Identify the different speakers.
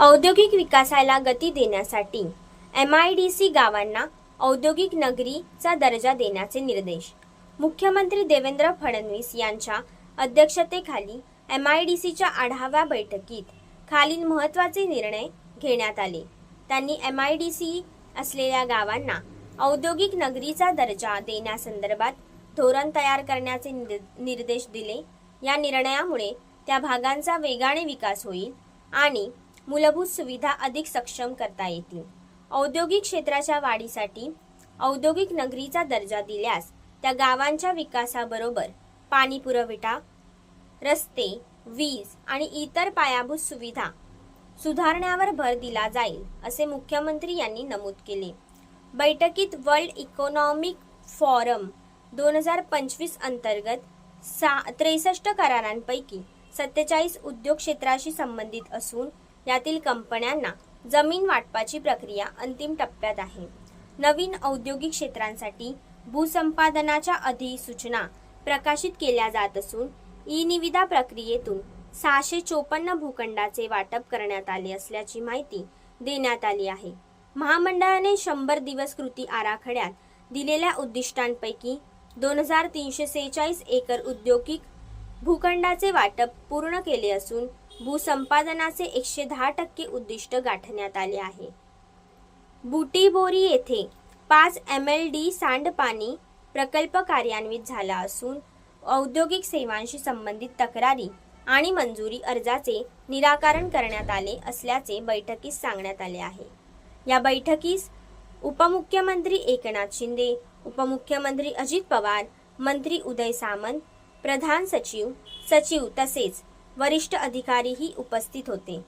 Speaker 1: औद्योगिक विकासाला गती देण्यासाठी एम आय डी सी गावांना औद्योगिक नगरीचा दर्जा देण्याचे निर्देश. मुख्यमंत्री देवेंद्र फडणवीस यांच्या अध्यक्षतेखाली एम आय डी सीच्या आढावा बैठकीत खालील महत्त्वाचे निर्णय घेण्यात आले. त्यांनी एम आय डी सी असलेल्या गावांना औद्योगिक नगरीचा दर्जा देण्यासंदर्भात धोरण तयार करण्याचे निर्देश दिले. या निर्णयामुळे त्या भागांचा वेगाने विकास होईल आणि मूलभूत सुविधा अधिक सक्षम करता येतील. औद्योगिक क्षेत्राच्या वाढीसाठी औद्योगिक नगरीचा दर्जा दिल्यास त्या गावांच्या विकासाबरोबर पाणी पुरवठा रस्ते वीज आणि इतर पायाभूत सुविधा सुधारण्यावर भर दिला जाईल असे मुख्यमंत्री यांनी नमूद केले. बैठकीत वर्ल्ड इकॉनॉमिक फॉरम दोन हजार पंचवीस अंतर्गत सा त्रेसष्ट करारांपैकी सत्तेचाळीस उद्योग क्षेत्राशी संबंधित असून यातील कंपन्यांना जमीन वाटपाची प्रक्रिया अंतिम टप्प्यात आहे. नवीन औद्योगिक क्षेत्रांसाठी भूसंपादनाच्या अधिसूचना प्रकाशित केल्या जात असून ई निविदा प्रक्रियेतून सहाशे चोपन्न भूखंडाचे वाटप करण्यात आले असल्याची माहिती देण्यात आली आहे. महामंडळाने शंभर दिवस कृती आराखड्यात दिलेल्या उद्दिष्टांपैकी दोन हजार तीनशे सेहेचाळीस एकर औद्योगिक भूखंडाचे वाटप पूर्ण केले असून भूसंपादनाचे एकशे दहा टक्के उद्दिष्ट गाठण्यात आले आहे. बुटीबोरी येथे पाच एम एल डी सांडपाणी प्रकल्प कार्यान्वित झाला असून औद्योगिक सेवांशी संबंधित तक्रारी आणि मंजुरी अर्जाचे निराकरण करण्यात आले असल्याचे बैठकीस सांगण्यात आले आहे. या बैठकीस उपमुख्यमंत्री एकनाथ शिंदे उपमुख्यमंत्री अजित पवार मंत्री उदय सामंत प्रधान सचिव सचिव तसेच वरिष्ठ अधिकारीही उपस्थित होते.